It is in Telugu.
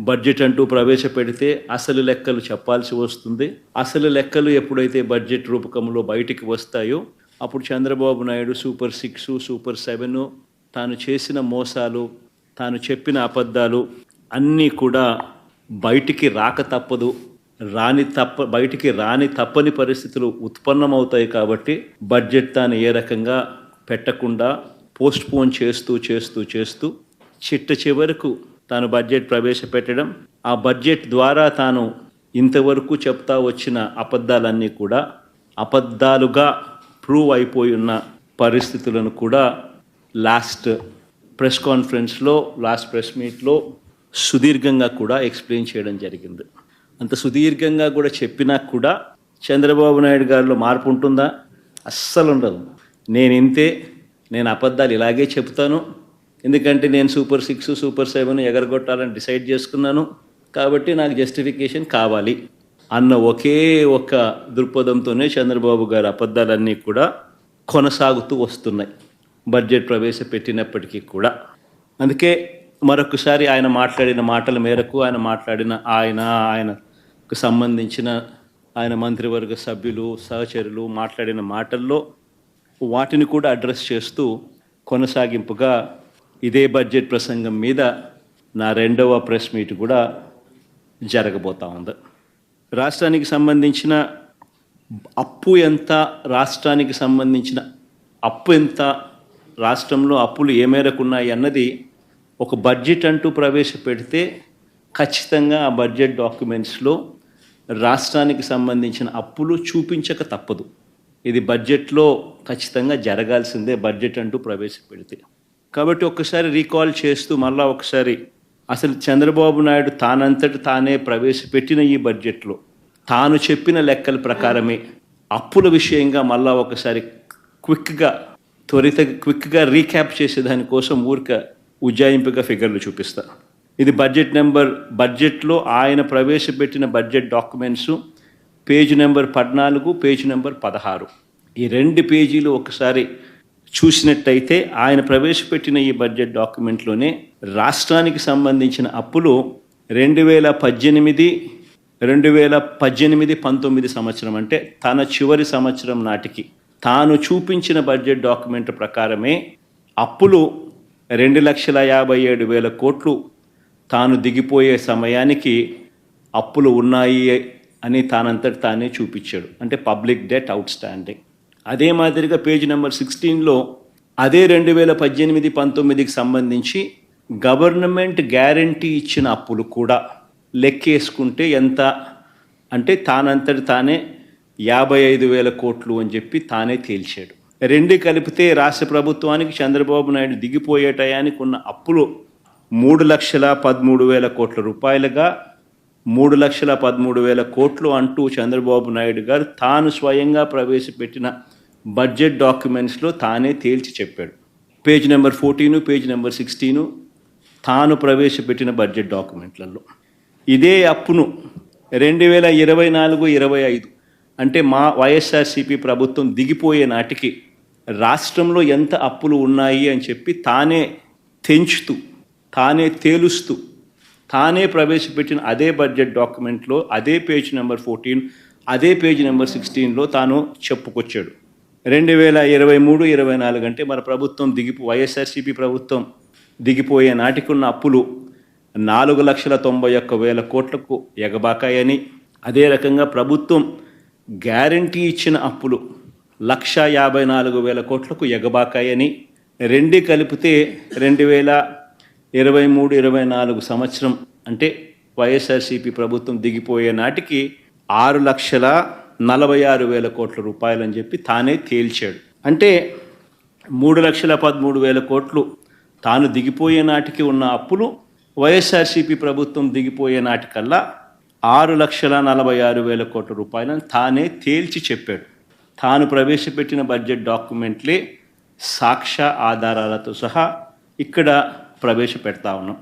బడ్జెట్ అంటూ ప్రవేశపెడితే అసలు లెక్కలు చెప్పాల్సి వస్తుంది. అసలు లెక్కలు ఎప్పుడైతే బడ్జెట్ రూపకంలో బయటికి వస్తాయో అప్పుడు Chandrababu Naidu super six super seven తాను చేసిన మోసాలు తాను చెప్పిన అబద్ధాలు అన్నీ కూడా బయటికి రాక తప్పదు. రాని తప్ప బయటికి రాని తప్పని పరిస్థితులు ఉత్పన్నమవుతాయి కాబట్టి బడ్జెట్ తాను ఏ రకంగా పెట్టకుండా పోస్ట్పోన్ చేస్తూ చేస్తూ చేస్తూ చిట్ట చివరకు తాను బడ్జెట్ ప్రవేశపెట్టడం ఆ బడ్జెట్ ద్వారా తాను ఇంతవరకు చెప్తా వచ్చిన అబద్ధాలన్నీ కూడా అబద్ధాలుగా ప్రూవ్ అయిపోయి ఉన్న పరిస్థితులను కూడా లాస్ట్ ప్రెస్ కాన్ఫరెన్స్లో లాస్ట్ ప్రెస్ మీట్లో సుదీర్ఘంగా కూడా ఎక్స్ప్లెయిన్ చేయడం జరిగింది. అంత సుదీర్ఘంగా కూడా చెప్పినా కూడా చంద్రబాబు నాయుడు గారిలో మార్పు ఉంటుందా? అస్సలు ఉండదు. నేను ఇంతే నేను అబద్ధాలు ఇలాగే చెప్తాను ఎందుకంటే నేను సూపర్ సిక్స్ సూపర్ సెవెన్ ఎగరగొట్టాలని డిసైడ్ చేసుకున్నాను. కాబట్టి నాకు జస్టిఫికేషన్ కావాలి. అన్న ఒకే ఒక దృక్పథంతోనే చంద్రబాబు గారి అబద్ధాలన్నీ కూడా కొనసాగుతూ వస్తున్నాయి. బడ్జెట్ ప్రవేశపెట్టినప్పటికీ కూడా. అందుకే మరొకసారి ఆయన మాట్లాడిన మాటల మేరకు ఆయన మాట్లాడిన ఆయన ఆయనకు సంబంధించిన ఆయన మంత్రివర్గ సభ్యులు సహచరులు మాట్లాడిన మాటల్లో వాటిని కూడా అడ్రస్ చేస్తూ కొనసాగింపుగా ఇదే బడ్జెట్ ప్రసంగం మీద నా రెండవ ప్రెస్ మీట్ కూడా జరగబోతా ఉంది. రాష్ట్రానికి సంబంధించిన అప్పు ఎంత రాష్ట్రానికి సంబంధించిన అప్పు ఎంత రాష్ట్రంలో అప్పులు ఏ మేరకు ఉన్నాయి అన్నది ఒక బడ్జెట్ అంటూ ప్రవేశపెడితే ఖచ్చితంగా ఆ బడ్జెట్ డాక్యుమెంట్స్లో రాష్ట్రానికి సంబంధించిన అప్పులు చూపించక తప్పదు. ఇది బడ్జెట్లో ఖచ్చితంగా జరగాల్సిందే బడ్జెట్ అంటూ ప్రవేశపెడితే. కాబట్టి ఒక్కసారి రీకాల్ చేస్తూ మళ్ళా ఒకసారి అసలు చంద్రబాబు నాయుడు తానంతటి తానే ప్రవేశపెట్టిన ఈ బడ్జెట్లో తాను చెప్పిన లెక్కల ప్రకారమే అప్పుల విషయంగా మళ్ళా ఒకసారి క్విక్గా త్వరిత క్విక్గా రీక్యాప్ చేసేదానికోసం ఊరిక ఉజ్జాయింపుగా ఫిగర్లు చూపిస్తా. ఇది బడ్జెట్ నెంబర్ బడ్జెట్లో ఆయన ప్రవేశపెట్టిన బడ్జెట్ డాక్యుమెంట్స్ పేజ్ నెంబర్ పద్నాలుగు పేజ్ నెంబర్ పదహారు. ఈ రెండు పేజీలు ఒకసారి చూసినట్టయితే ఆయన ప్రవేశపెట్టిన ఈ బడ్జెట్ డాక్యుమెంట్లోనే రాష్ట్రానికి సంబంధించిన అప్పులు రెండు వేల పద్దెనిమిది రెండు వేల పద్దెనిమిది పంతొమ్మిది సంవత్సరం అంటే తన చివరి సంవత్సరం నాటికి తాను చూపించిన బడ్జెట్ డాక్యుమెంట్ ప్రకారమే అప్పులు రెండు లక్షల యాభై ఏడు వేల కోట్లు తాను దిగిపోయే సమయానికి అప్పులు ఉన్నాయి అని తానంతటి తానే చూపించాడు. అంటే పబ్లిక్ డెట్ అవుట్ స్టాండింగ్. అదే మాదిరిగా పేజ్ నెంబర్ సిక్స్టీన్లో అదే రెండు వేల పద్దెనిమిది పంతొమ్మిదికి సంబంధించి గవర్నమెంట్ గ్యారంటీ ఇచ్చిన అప్పులు కూడా లెక్కేసుకుంటే ఎంత? అంటే తానంతటి తానే యాభై ఐదు వేల కోట్లు అని చెప్పి తానే తేల్చాడు. రెండు కలిపితే రాష్ట్ర ప్రభుత్వానికి చంద్రబాబు నాయుడు దిగిపోయే టయానికి ఉన్న అప్పులు మూడు లక్షల పదమూడు వేల కోట్ల రూపాయలుగా మూడు లక్షల పదమూడు వేల కోట్లు అంటూ చంద్రబాబు నాయుడు గారు తాను స్వయంగా ప్రవేశపెట్టిన బడ్జెట్ డాక్యుమెంట్స్లో తానే తేల్చి చెప్పాడు. Page number fourteen page number sixteen తాను ప్రవేశపెట్టిన బడ్జెట్ డాక్యుమెంట్లలో. ఇదే అప్పును రెండు వేల ఇరవై నాలుగు ఇరవై ఐదు అంటే మా వైఎస్ఆర్సీపీ ప్రభుత్వం దిగిపోయే నాటికి రాష్ట్రంలో ఎంత అప్పులు ఉన్నాయి అని చెప్పి తానే తెంచుతూ తానే తేలుస్తూ తానే ప్రవేశపెట్టిన అదే బడ్జెట్ డాక్యుమెంట్లో అదే పేజ్ నెంబర్ ఫోర్టీన్ అదే పేజ్ నెంబర్ సిక్స్టీన్లో తాను చెప్పుకొచ్చాడు. రెండు వేల ఇరవై మూడు ఇరవై నాలుగు అంటే మన ప్రభుత్వం దిగిపో వైఎస్ఆర్సీపీ ప్రభుత్వం దిగిపోయే నాటికున్న అప్పులు నాలుగు లక్షల తొంభై ఒక్క వేల కోట్లకు ఎగబాకాయని. అదే రకంగా ప్రభుత్వం గ్యారంటీ ఇచ్చిన అప్పులు లక్ష యాభై నాలుగు వేల కోట్లకు ఎగబాకాయని. రెండు కలిపితే రెండు వేల ఇరవై మూడు ఇరవై నాలుగు సంవత్సరం అంటే వైఎస్ఆర్సీపీ ప్రభుత్వం దిగిపోయే నాటికి ఆరు లక్షల నలభై ఆరు వేల కోట్ల రూపాయలని చెప్పి తానే తేల్చాడు. అంటే మూడు లక్షల పదమూడు వేల కోట్లు తాను దిగిపోయే నాటికి ఉన్న అప్పులు వైఎస్ఆర్సీపీ ప్రభుత్వం దిగిపోయే నాటికల్లా ఆరు లక్షల నలభై ఆరు వేల కోట్ల రూపాయలను తానే తేల్చి చెప్పాడు. తాను ప్రవేశపెట్టిన బడ్జెట్ డాక్యుమెంట్లే సాక్ష్య ఆధారాలతో సహా ఇక్కడ ప్రవేశపెడతా ఉన్నాం.